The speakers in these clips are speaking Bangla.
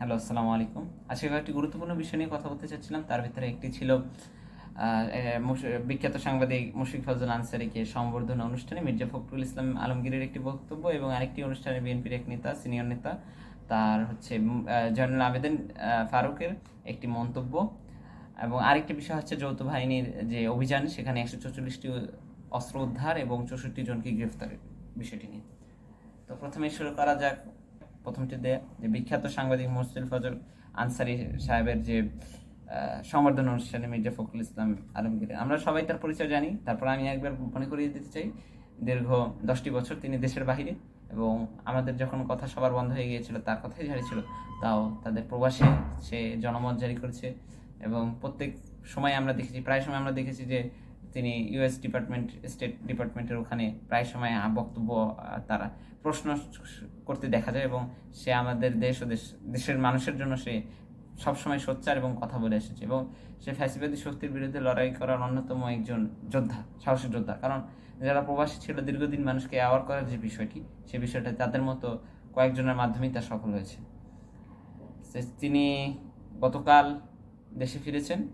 হ্যালো, আসসালামু আলাইকুম। আজকে কয়েকটি গুরুত্বপূর্ণ বিষয় নিয়ে কথা বলতে চাচ্ছিলাম। তার ভিতরে একটি ছিল বিখ্যাত সাংবাদিক মুশফিক ফজল আনসারিকে সংবর্ধনা অনুষ্ঠানে মির্জা ফখরুল ইসলাম আলমগীরের একটি বক্তব্য এবং আরেকটি অনুষ্ঠানে বিএনপির এক নেতা, সিনিয়র নেতা, তার হচ্ছে জয়নুল আবেদিন ফারুকের একটি মন্তব্য। এবং আরেকটি বিষয় হচ্ছে, যৌথ বাহিনীর যে অভিযান, সেখানে একশো চৌচল্লিশটি অস্ত্র উদ্ধার এবং চৌষট্টি জনকে গ্রেফতারের বিষয়টি নিয়ে। তো প্রথমে শুরু করা যাক। প্রথমটি দিয়ে যে বিখ্যাত সাংবাদিক মুসলিম ফজল আনসারি সাহেবের যে সংবর্ধনা অনুষ্ঠানে মির্জা ফখরুল ইসলাম আলমগীর আমরা সবাই তার পরিচয় জানি, তারপর আমি একবার মনে করিয়ে দিতে চাই। দীর্ঘ দশটি বছর তিনি দেশের বাহিরে এবং আমাদের যখন কথা সবার বন্ধ হয়ে গিয়েছিল, তার কথাই ছিল, তাও তাদের প্রবাসে সে জনমত জারি করেছে এবং প্রত্যেক সময় আমরা দেখেছি, প্রায় সময় আমরা দেখেছি যে তিনি ইউএস ডিপার্টমেন্ট স্টেট ডিপার্টমেন্টের ওখানে প্রায় সময় বক্তব্য তারা প্রশ্ন করতে দেখা যায় এবং সে আমাদের দেশ ও দেশ, দেশের মানুষের জন্য সে সবসময় সোচ্চার এবং কথা বলে এসেছে এবং সে ফ্যাসিবাদী শক্তির বিরুদ্ধে লড়াই করার অন্যতম একজন যোদ্ধা, সাহসী যোদ্ধা। কারণ যারা প্রবাসী ছিল, দীর্ঘদিন মানুষকে অ্যাওয়ার করার যে বিষয়টি, সে বিষয়টা তাদের মতো কয়েকজনের মাধ্যমেই তা সফল হয়েছে। তিনি গতকাল দেশে ফিরেছেন।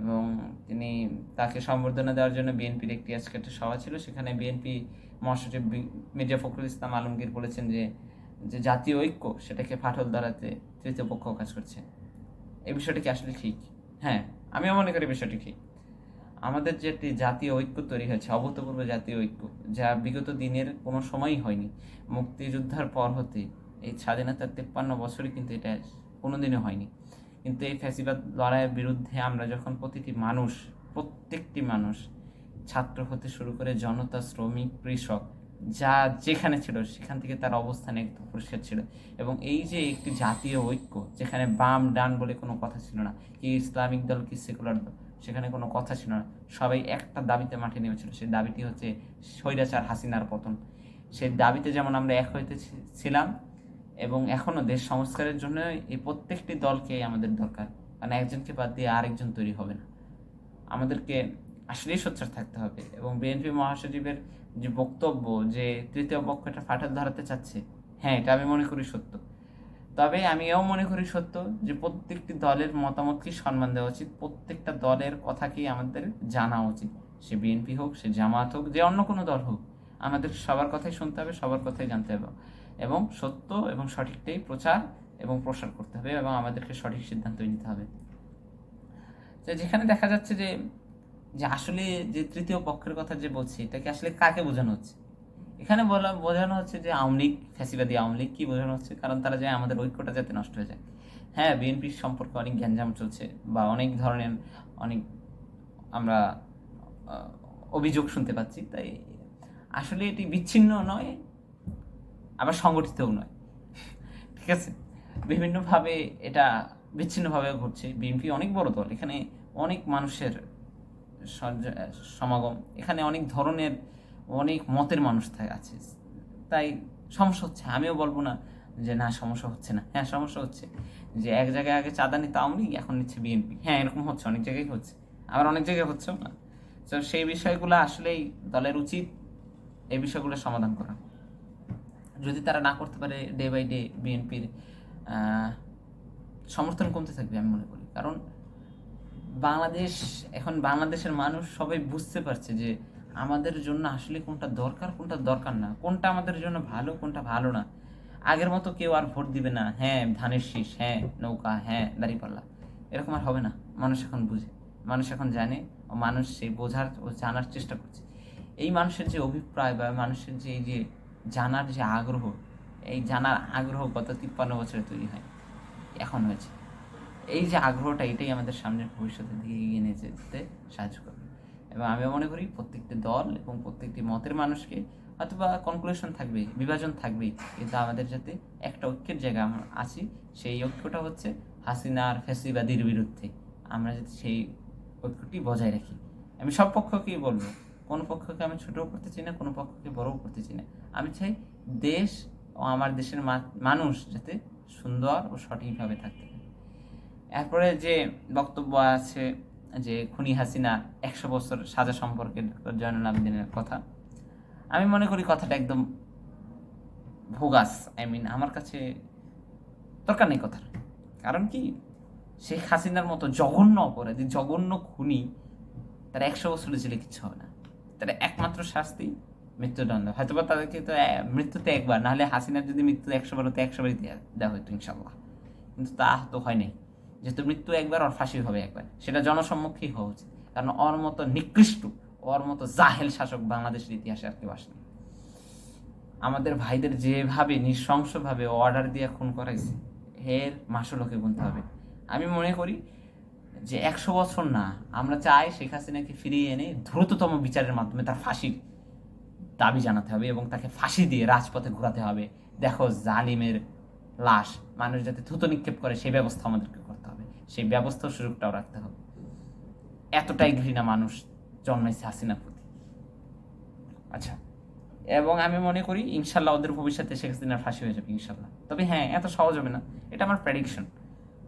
এবং তিনি তাকে সম্বর্ধনা দেওয়ার জন্য বিএনপির একটি আজকে একটা সভা ছিল। সেখানে বিএনপি মহাসচিব মির্জা ফখরুল ইসলাম আলমগীর বলেছেন যে যে জাতীয় ঐক্য সেটাকে ফাটল ধরাতে তৃতীয় পক্ষ কাজ করছে। এই বিষয়টি কি আসলে ঠিক? হ্যাঁ আমিও মনে করি বিষয়টি ঠিক। আমাদের যে একটি জাতীয় ঐক্য তৈরি হয়েছে, অভূতপূর্ব জাতীয় ঐক্য, যা বিগত দিনের কোনো সময়ই হয়নি, মুক্তিযুদ্ধার পর হতে এই স্বাধীনতার তেপ্পান্ন বছরই কিন্তু এটা কোনোদিনও হয়নি। কিন্তু এই ফ্যাসিবাদ লড়াইয়ের বিরুদ্ধে আমরা যখন প্রতিটি মানুষ, প্রত্যেকটি মানুষ ছাত্র হতে শুরু করে জনতা, শ্রমিক, কৃষক, যা যেখানে ছিল, সেখান থেকে তার অবস্থান একটু পরিষ্কার ছিল। এবং এই যে একটি জাতীয় ঐক্য, যেখানে বাম, ডান বলে কোনো কথা ছিল না, কি ইসলামিক দল, কি সেকুলার দল, সেখানে কোনো কথা ছিল না। সবাই একটা দাবিতে মাঠে নেমেছিল, সেই দাবিটি হচ্ছে স্বৈরাচার হাসিনার পতন। সেই দাবিতে যেমন আমরা এক হইতে ছিলাম এবং এখনও দেশ সংস্কারের জন্য এই প্রত্যেকটি দলকে আমাদের দরকার। কারণ একজনকে বাদ দিয়ে আরেকজন তৈরি হবে না। আমাদেরকে আসলেই সোচ্চার থাকতে হবে এবং বিএনপি মহাসচিবের যে বক্তব্য যে তৃতীয় পক্ষটা ফাটাল ধরাতে চাচ্ছে হ্যাঁ এটা আমি মনে করি সত্য। তবে আমি এও মনে করি সত্য যে প্রত্যেকটি দলের মতামতকে সম্মান দেওয়া উচিত, প্রত্যেকটা দলের কথাকেই আমাদের জানা উচিত। সে বিএনপি হোক, সে জামাত হোক, যে অন্য কোনো দল হোক, আমাদের সবার কথাই শুনতে হবে, সবার কথাই জানতে হবে। এবং সত্য এবং সঠিকটাই প্রচার এবং প্রসার করতে হবে এবং আমাদেরকে সঠিক সিদ্ধান্ত নিতে হবে। তো যেখানে দেখা যাচ্ছে যে যে আসলে যে তৃতীয় পক্ষের কথা যে বলছি এটাকে আসলে কাকে বোঝানো হচ্ছে? এখানে বলা, বোঝানো হচ্ছে যে আওয়ামী লীগ, ফ্যাসিবাদী আওয়ামী লীগ কি বোঝানো হচ্ছে? কারণ তারা যায় আমাদের ঐক্যটা যাতে নষ্ট হয়ে যায়। হ্যাঁ বিএনপির সম্পর্কে অনেক গ্যাঞ্জাম চলছে বা অনেক ধরনের, অনেক আমরা অভিযোগ শুনতে পাচ্ছি। তাই আসলে এটি বিচ্ছিন্ন নয় আবার সংগঠিতও নয়। ঠিক আছে? বিভিন্নভাবে এটা বিচ্ছিন্নভাবে ঘটছে। বিএনপি অনেক বড় দল। এখানে অনেক মানুষের সমাগম। এখানে অনেক ধরনের অনেক মতের মানুষ আছে। তাই সমস্যা হচ্ছে। আমিও বলব না যে না সমস্যা হচ্ছে না। হ্যাঁ সমস্যা হচ্ছে যে এক জায়গায় আগে চাঁদা নিতে লীগ, এখন নিচ্ছে বিএনপি। হ্যাঁ এরকম হচ্ছে অনেক জায়গায় হচ্ছে। আবার অনেক জায়গায় হচ্ছেও না। তো সেই বিষয়গুলো আসলেই দলের উচিত এই বিষয়গুলো সমাধান করা। যদি তারা না করতে পারে ডে বাই ডে বিএনপির সমর্থন কমতে থাকবে আমি মনে করি। কারণ বাংলাদেশ, এখন বাংলাদেশের মানুষ সবাই বুঝতে পারছে যে আমাদের জন্য আসলে কোনটা দরকার কোনটা দরকার না। কোনটা আমাদের জন্য ভালো, কোনটা ভালো না। আগের মতো কেউ আর ভোট দিবে না হ্যাঁ ধানের শীষ হ্যাঁ নৌকা হ্যাঁ দাঁড়িপাল্লা। এরকম আর হবে না। মানুষ এখন বুঝে, মানুষ এখন জানে ও মানুষ সেই বোঝার ও জানার চেষ্টা করছে। এই মানুষের যে অভিপ্রায় বা মানুষের যে এই যে জানার যে আগ্রহ, এই জানার আগ্রহ গত তিপ্পান্ন বছরে তৈরি হয়, এখন হয়েছে। এই যে আগ্রহটা, এটাই আমাদের সামনের ভবিষ্যতের দিকে এগিয়ে নিয়ে যেতে সাহায্য করবে। এবং আমি মনে করি প্রত্যেকটি দল এবং প্রত্যেকটি মতের মানুষকে অথবা কনক্লুশন থাকবে, বিভাজন থাকবেই। কিন্তু আমাদের যাতে একটা ঐক্যের জায়গা আমরা আছি, সেই ঐক্যটা হচ্ছে হাসিনার ফ্যাসিবাদীর বিরুদ্ধে। আমরা যাতে সেই ঐক্যটি বজায় রাখি। আমি সব পক্ষকেই বলব, কোনো পক্ষকে আমি ছোটও করতে চাই না, কোনো পক্ষকে বড়ও করতে চাই না। আমি চাই দেশ ও আমার দেশের মানুষ যাতে সুন্দর ও সঠিকভাবে থাকতে পারে। এরপরে যে বক্তব্য আছে যে খুনি হাসিনা একশো বছর সাজা সম্পর্কে ডক্টর জয়নুল আবেদিনের কথা, আমি মনে করি কথাটা একদম ভোগাস আই মিন আমার কাছে দরকার নেই কথার কারণ কি? শেখ হাসিনার মতো জঘন্য অপরাধী, জঘন্য খুনি তার একশো বছরে জেলে কিচ্ছু হবে না। তার একমাত্র শাস্তি মৃত্যুদণ্ড। হয়তো বা তাদেরকে তো মৃত্যুতে একবার, নাহলে হাসিনার যদি মৃত্যু একশো বার হতো, একশো বারই দেওয়া হতো ইনশাল্লাহ। কিন্তু তা তো হয় নাই যেহেতু মৃত্যু একবার ওর ফাঁসি হবে একবার। সেটা জনসম্মুখেই হওয়া উচিত। কারণ ওর মতো নিকৃষ্ট, ওর মতো জাহেল শাসক বাংলাদেশের ইতিহাসে আর কেউ আসেনি। আমাদের ভাইদের যেভাবে নৃশংসভাবে অর্ডার দিয়ে খুন করাইছে এর মাসুলকে গুনতে হবে। আমি মনে করি যে একশো বছর না, আমরা চাই শেখ হাসিনাকে ফিরিয়ে এনে দ্রুততম বিচারের মাধ্যমে তার ফাঁসির দাবি জানাতে হবে এবং তাকে ফাঁসি দিয়ে রাজপথে ঘোরাতে হবে। দেখো, জালিমের লাশ, মানুষ যাতে থুতো নিক্ষেপ করে, সেই ব্যবস্থা আমাদেরকে করতে হবে। সেই ব্যবস্থা সুযোগটাও রাখতে হবে। এতটাই ঘৃণা মানুষ জন্মাইছে হাসিনা প্রতি। আচ্ছা এবং আমি মনে করি, ইনশাল্লাহ ওদের ভবিষ্যতে শেখ হাসিনার ফাঁসি হয়ে যাবে, ইনশাল্লাহ। তবে হ্যাঁ এত সহজ হবে না। এটা আমার প্রেডিকশন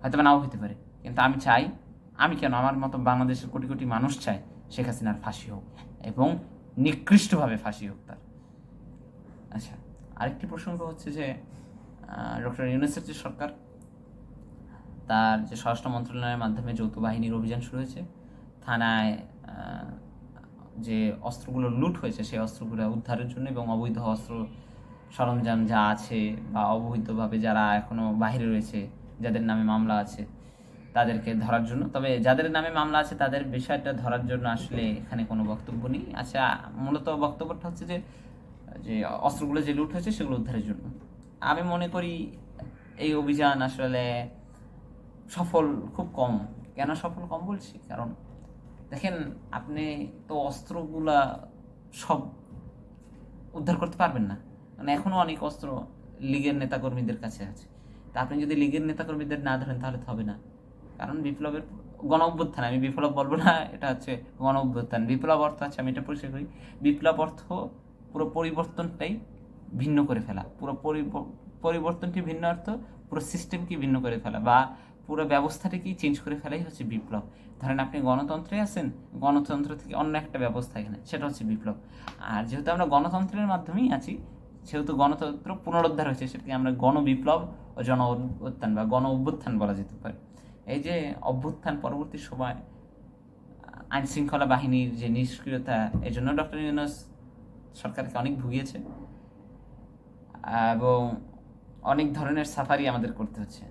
হয়তো নাও হতে পারে। কিন্তু আমি চাই, আমি কেন, আমার মতো বাংলাদেশের কোটি কোটি মানুষ চায় শেখ হাসিনার ফাঁসি হোক। এবং নিকৃষ্টভাবে ফাঁসি হোক তার আচ্ছা আরেকটি প্রসঙ্গ হচ্ছে যে ডক্টর ইউনুসের যে সরকার, তার যে স্বরাষ্ট্র মন্ত্রণালয়ের মাধ্যমে যৌথ বাহিনীর অভিযান শুরু হয়েছে। থানায় যে অস্ত্রগুলো লুট হয়েছে, সেই অস্ত্রগুলো উদ্ধারের জন্য এবং অবৈধ অস্ত্র সরঞ্জাম যা আছে বা অবৈধভাবে যারা এখনও বাইরে রয়েছে, যাদের নামে মামলা আছে তাদেরকে ধরার জন্য। তবে যাদের নামে মামলা আছে, তাদের বিষয়টা ধরার জন্য আসলে এখানে কোনো বক্তব্য নেই। আচ্ছা মূলত বক্তব্যটা হচ্ছে যে যে অস্ত্রগুলো যে লুট হয়েছে, সেগুলো উদ্ধারের জন্য। আমি মনে করি এই অভিযান আসলে সফল খুব কম। কেন সফল কম বলছি? কারণ দেখেন, আপনি তো অস্ত্রগুলা সব উদ্ধার করতে পারবেন না। মানে এখনও অনেক অস্ত্র লীগের নেতাকর্মীদের কাছে আছে। তা আপনি যদি লীগের নেতাকর্মীদের না ধরেন, তাহলে তো হবে না। কারণ বিপ্লবের গণ অভ্যুত্থান আমি বিপ্লব বলব না, এটা হচ্ছে গণ অভ্যুত্থান বিপ্লব অর্থ আছে, আমি এটা পরিষ্কার করি, বিপ্লব অর্থ পুরো পরিবর্তনটাই ভিন্ন করে ফেলা। পুরো পরিব- পরিবর্তনটি ভিন্ন অর্থ, পুরো সিস্টেমকে ভিন্ন করে ফেলা বা পুরো ব্যবস্থাটাকেই চেঞ্জ করে ফেলাই হচ্ছে বিপ্লব। ধরেন আপনি গণতন্ত্রে আছেন, গণতন্ত্র থেকে অন্য একটা ব্যবস্থা এখানে, সেটা হচ্ছে বিপ্লব। আর যেহেতু আমরা গণতন্ত্রের মাধ্যমেই আছি, সেহেতু গণতন্ত্র পুনরুদ্ধার হয়েছে, সেটাকে আমরা গণবিপ্লব ও জন অভ্যুত্থান বা গণ অভ্যুত্থান বলা যেতে পারে। এই যে অভ্যুত্থান পরবর্তী সময়, আইন শৃঙ্খলা বাহিনীর যে নিষ্ক্রিয়তা, এই জন্য ডক্টর ইউনুস সরকারকে অনেক ভুগিয়েছে। এবং অনেক ধরনের সাফারি আমাদের করতে হচ্ছে।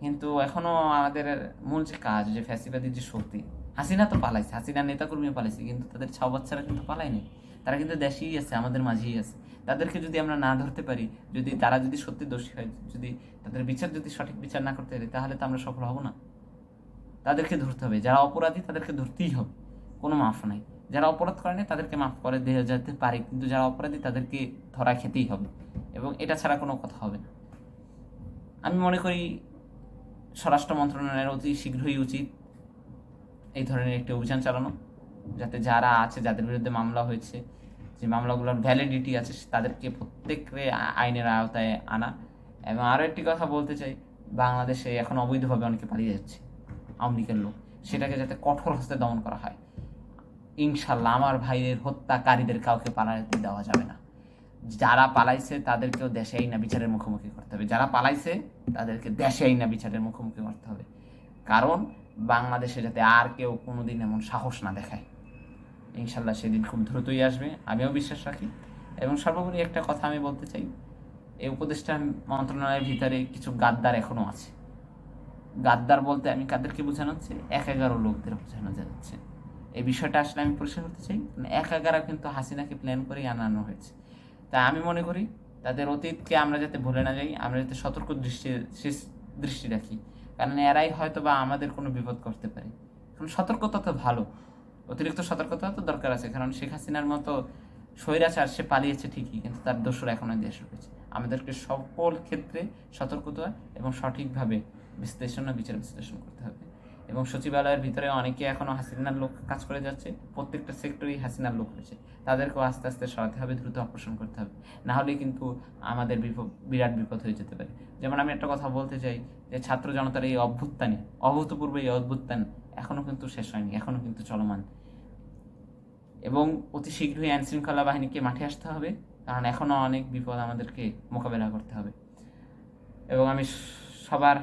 কিন্তু এখনও আমাদের মূল যে কাজ, যে ফ্যাসিবাদী যে শক্তি, হাসিনা তো পালাইছে, হাসিনার নেতাকর্মীও পালাইছে, কিন্তু তাদের ছ বাচ্চারা কিন্তু পালায়নি। তারা কিন্তু দেশেই আছে, আমাদের মাঝেই আছে। তাদেরকে যদি আমরা না ধরতে পারি, যদি তারা যদি সত্যি দোষী হয়, যদি তাদের বিচার যদি সঠিক বিচার না করতে পারি, তাহলে তো আমরা সফল হব না। তাদেরকে ধরতে হবে, যারা অপরাধী তাদেরকে ধরতেই হবে, কোনো মাফ নাই। যারা অপরাধ করেনি তাদেরকে মাফ করে দেওয়া যেতে পারে, কিন্তু যারা অপরাধী তাদেরকে ধরা খেতেই হবে, এবং এটা ছাড়া কোনো কথা হবে না। আমি মনে করি স্বরাষ্ট্র মন্ত্রণালয়ের অতি শীঘ্রই উচিত এই ধরনের একটি অভিযান চালানো। যাতে যারা আছে, যাদের বিরুদ্ধে মামলা হয়েছে, যে মামলাগুলোর ভ্যালিডিটি আছে, তাদেরকে প্রত্যেককে আইনের আওতায় আনা। এবং আরও একটি কথা বলতে চাই, বাংলাদেশে এখন অবৈধভাবে অনেকে পালিয়ে যাচ্ছে, আওয়ামী লীগের লোক। সেটাকে যাতে কঠোর হস্তে দমন করা হয়। ইনশাল্লাহ আমার ভাইয়ের হত্যাকারীদের কাউকে পালাতে দেওয়া যাবে না। যারা পালাইছে, তাদেরকেও দেশে আইনা বিচারের মুখোমুখি করতে হবে। যারা পালাইছে, তাদেরকে দেশে আইনা বিচারের মুখোমুখি করতে হবে। কারণ বাংলাদেশে যাতে আর কেউ কোনোদিন এমন সাহস না দেখায়। ইনশাল্লাহ সেদিন খুব দ্রুতই আসবে, আমিও বিশ্বাস রাখি। এবং সর্বোপরি একটা কথা আমি বলতে চাই, এই উপদেষ্টা মন্ত্রণালয়ের ভিতরে কিছু গাদ্দার এখনও আছে। গাদ্দার বলতে আমি কাদেরকে বোঝানো হচ্ছে? এক এগারো লোকদের বোঝানো যাচ্ছে। এই বিষয়টা আসলে আমি পরিষ্কার করতে চাই মানে এক এগারো কিন্তু হাসিনাকে প্ল্যান করেই আনানো হয়েছে। তা আমি মনে করি তাদের অতীতকে আমরা যাতে ভুলে না যাই, আমরা যাতে সতর্ক দৃষ্টি, শেষ- দৃষ্টি রাখি। কারণ এরাই হয়তো বা আমাদের কোনো বিপদ করতে পারে। কারণ সতর্কতা তো ভালো। অতিরিক্ত সতর্কতা তো দরকার আছে, কারণ শেখ হাসিনার মতো স্বৈরাচার সে পালিয়েছে ঠিকই, কিন্তু তার দোষর এখনও দেশ রয়েছে। আমাদেরকে সকল ক্ষেত্রে সতর্কতা এবং সঠিকভাবে বিশ্লেষণ ও বিচার বিশ্লেষণ করতে হবে। এবং সচিবালয়ের ভিতরে অনেকে এখনও হাসিনার লোক কাজ করে যাচ্ছে, প্রত্যেকটা সেক্টরেই হাসিনার লোক রয়েছে। তাদেরকেও আস্তে আস্তে সরাতে হবে, দ্রুত অপারেশন করতে হবে। না হলে কিন্তু আমাদের বিপদ, বিরাট বিপদ হয়ে যেতে পারে। যেমন আমি একটা কথা বলতে চাই যে ছাত্র জনতার এই অভ্যুত্থানে, অভূতপূর্ব এই অভ্যুত্থান এখনও কিন্তু শেষ হয়নি, এখনও কিন্তু চলমান। এবং অতি শীঘ্রই আইন শৃঙ্খলা বাহিনীকে মাঠে আসতে হবে, কারণ এখনও অনেক বিপদ আমাদেরকে মোকাবেলা করতে হবে। এবং আমি সবার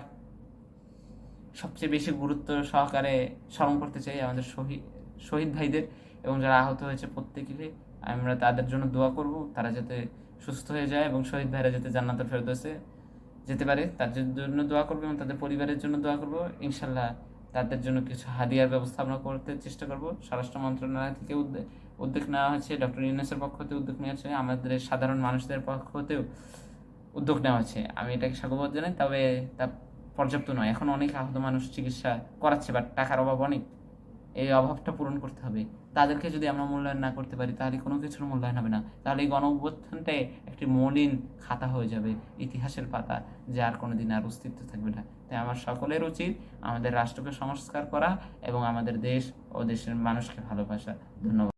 সবচেয়ে বেশি গুরুত্ব সহকারে স্মরণ করতে চাই আমাদের শহীদ শহীদ ভাইদের এবং যারা আহত হয়েছে প্রত্যেকেরই। আমরা তাদের জন্য দোয়া করব, তারা যাতে সুস্থ হয়ে যায় এবং শহীদ ভাইরা যাতে জান্নাতুল ফেরদৌসে যেতে পারে তাদের জন্য দোয়া করব এবং তাদের পরিবারের জন্য দোয়া করব। ইনশাল্লাহ তাদের জন্য কিছু হাদিয়ার ব্যবস্থা আমরা করতে চেষ্টা করব। স্বরাষ্ট্র মন্ত্রণালয় থেকে উদ্যোগ উদ্যোগ নেওয়া হয়েছে। ডক্টর ইউনেসের পক্ষ থেকে উদ্যোগ নেওয়া হয়েছে। আমাদের সাধারণ মানুষদের পক্ষ হতেও উদ্যোগ নেওয়া হচ্ছে আমি এটাকে স্বাগত জানাই। তবে তা পর্যাপ্ত নয়। এখন অনেক আহত মানুষ চিকিৎসা করাচ্ছে, বাট টাকার অভাব অনেক। এই অভাবটা পূরণ করতে হবে। তাদেরকে যদি আমরা মূল্যায়ন না করতে পারি, তাহলে কোনো কিছুর মূল্যায়ন হবে না। তাহলে এই গণ অভ্যুত্থানটাই একটি মলিন খাতা হয়ে যাবে ইতিহাসের পাতা যে আর কোনো দিন আর অস্তিত্ব থাকবে না। তাই আমার সকলের উচিত আমাদের রাষ্ট্রকে সংস্কার করা এবং আমাদের দেশ ও দেশের মানুষকে ভালোবাসা। ধন্যবাদ।